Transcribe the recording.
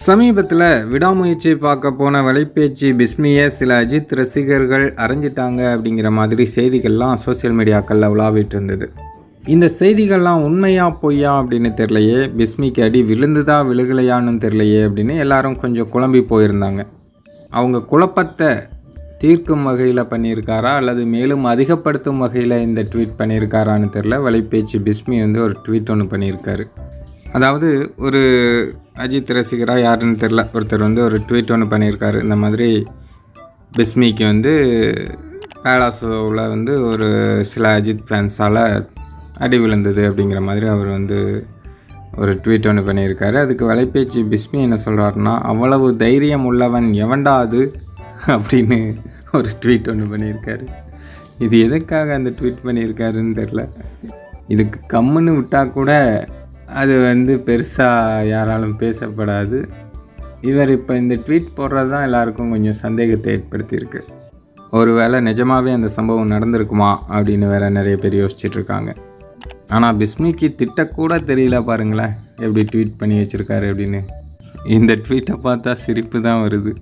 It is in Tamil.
சமீபத்தில் விடாமுயற்சி பார்க்க போன வலைபேச்சு பிஸ்மியை சில அஜித் ரசிகர்கள் அரைஞ்சிட்டாங்க அப்படிங்கிற மாதிரி செய்திகள்லாம் சோஷியல் மீடியாக்களில் உலாவிட்டு இருந்தது. இந்த செய்திகள்லாம் உண்மையா பொய்யா அப்படின்னு தெரிலையே பிஸ்மிக்கு அடி விழுந்துதா விழுகலையான்னு தெரிலையே அப்படின்னு எல்லாரும் கொஞ்சம் குழம்பி போயிருந்தாங்க. அவங்க குழப்பத்தை தீர்க்கும் வகையில் பண்ணியிருக்காரா அல்லது மேலும் அதிகப்படுத்தும் வகையில் இந்த ட்வீட் பண்ணியிருக்காரான்னு தெரில வலைபேச்சு பிஸ்மி வந்து ஒரு ட்வீட் ஒன்று பண்ணியிருக்காரு. அதாவது ஒரு அஜித் ரசிகராக யாருன்னு தெரில ஒருத்தர் வந்து ஒரு ட்வீட் ஒன்று பண்ணியிருக்காரு. இந்த மாதிரி பிஸ்மிக்கு வந்து பேலாஸோவில் வந்து ஒரு சில அஜித் ஃபேன்ஸால் அடி விழுந்தது அப்படிங்கிற மாதிரி அவர் வந்து ஒரு ட்வீட் ஒன்று பண்ணியிருக்காரு. அதுக்கு வலைபேச்சு பிஸ்மி என்ன சொல்கிறாருன்னா அவ்வளவு தைரியம் உள்ளவன் எவன்டா அது? அப்படின்னு ஒரு ட்வீட் ஒன்று பண்ணியிருக்காரு. இது எதுக்காக அந்த ட்வீட் பண்ணியிருக்காருன்னு தெரில இதுக்கு கம்முன்னு விட்டால் கூட அது வந்து பெருசாக யாராலும் பேசப்படாது. இவர் இப்போ இந்த ட்வீட் போடுறது தான் எல்லாருக்கும் கொஞ்சம் சந்தேகத்தை ஏற்படுத்தியிருக்கு. ஒருவேளை நிஜமாகவே அந்த சம்பவம் நடந்திருக்குமா அப்படின்னு வேற நிறைய பேர் யோசிச்சுட்ருக்காங்க ஆனால் பிஸ்மிக்கு திட்டக்கூட தெரியல பாருங்களேன் எப்படி ட்வீட் பண்ணி வச்சுருக்காரு அப்படின்னு. இந்த ட்வீட்டை பார்த்தா சிரிப்பு தான் வருது.